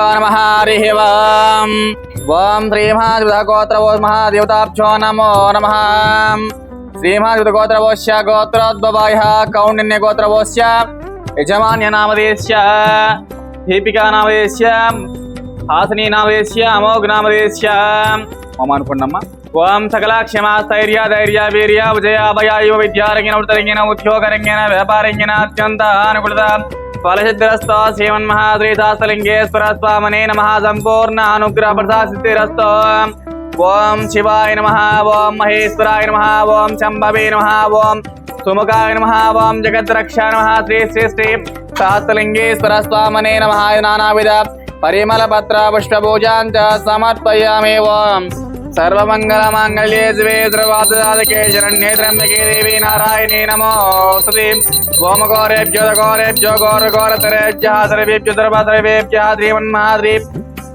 నమ హరి ఓం ఓం శ్రీమహాద్భుతగోత్రవో మహాదేవతాభ్యో నమో నమ శ్రీమహాద్భుతగోత్రవోశ్య గోత్రోద్భవాయ కౌండిన్య గోత్రవోశ్య యజమాన్య నామదేశ్య దీపికా నామదేశ్య హాసిని నామదేశ్య అమోఘ నామదేశ్య మమ అనుకున్నమ్మా ఓం సకల క్షమా ధైర్య వీర్య విజయ అభయ యువ విద్యారంగిన వృత్తరంగిన ఉద్యోగరంగిన వ్యాపారంగిన అత్యంత అనుకూలత फलचिद्रस्तो श्रीमन्महाद्रीदासलिङ्गेश्वरस्वामने नमः सम्पूर्ण अनुग्रह प्रसासिद्धिरस्तो शिवाय नमः, ॐ महेश्वराय नमः, ॐ शम्भवे नमः, ॐ सुमुखाय नमः, ॐ जगद्रक्षा नमः, श्री श्री श्री शास्त्रलिङ्गेश्वरस्वामने नमः। नानाविध परिमलपत्र सर्वमङ्गलमाङ्गल्ये शिवे सर्वादुराधके शरण्ये त्र्यम्बके देवी नारायणी नमोऽस्तुति ओम गौरेभ्यो गौरेभ्यो गौरगौरतरेभ्यः सर्वेभ्यो सर्वसर्वेभ्यः श्रीमन्महाद्रि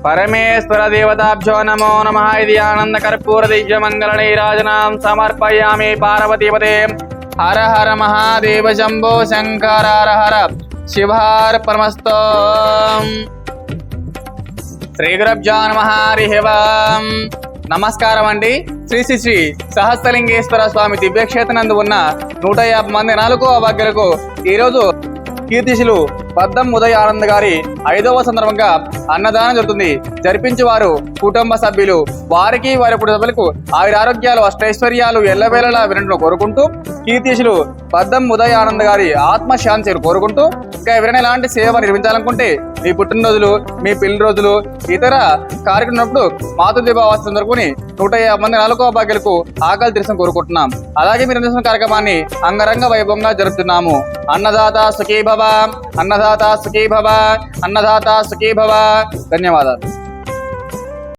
परमेश्वर देवताभ्यो नमो नमः इति आनन्दकर्पूरदिव्यमङ्गलनैराजनां समर्पयामि पार्वतीपते। हर हर महादेव शम्भो शङ्कर हर हर शिवार्पणमस्त श्रीगुरभ्यो नमः हरिः నమస్కారం అండి. శ్రీ శ్రీ శ్రీ సహస్రలింగేశ్వర స్వామి దివ్యక్షేత్రనందు ఉన్న నూట యాభై మంది నాలుగో అభాగ్యులకు ఈరోజు కీర్తిశులు పద్దం ఉదయ ఆనంద్ గారి ఐదవ సందర్భంగా అన్నదానం జరుగుతుంది. జరిపించే వారు కుటుంబ సభ్యులు వారికి వారి కుటుంబ సభ్యులకు ఆరోగ్యాలు అష్టైశ్వర్యాలు ఎల్లవేళలా వినడం కోరుకుంటూ కీర్తిశులు పద్దం ఉదయ ఆనంద్ గారి ఆత్మశాంతి కోరుకుంటూ ఇంకా ఎవరైనా ఎలాంటి సేవ నిర్మించాలనుకుంటే మీ పుట్టినరోజులు మీ పెళ్ళి రోజులు ఇతర కార్యక్రమప్పుడు మాతృదీపావాసం జరుపుకుని నూట యాభై మంది నాలుగో భాగ్యులకు ఆకలి తీర్చడం కోరుకుంటున్నాం. అలాగే మీరు కార్యక్రమాన్ని అంగరంగ వైభవంగా జరుపుతున్నాము. అన్నదాత సుఖీభవ. అన్నదాత अन्नदाता सुखी भव। अन्नदाता सुखी भव। धन्यवाद।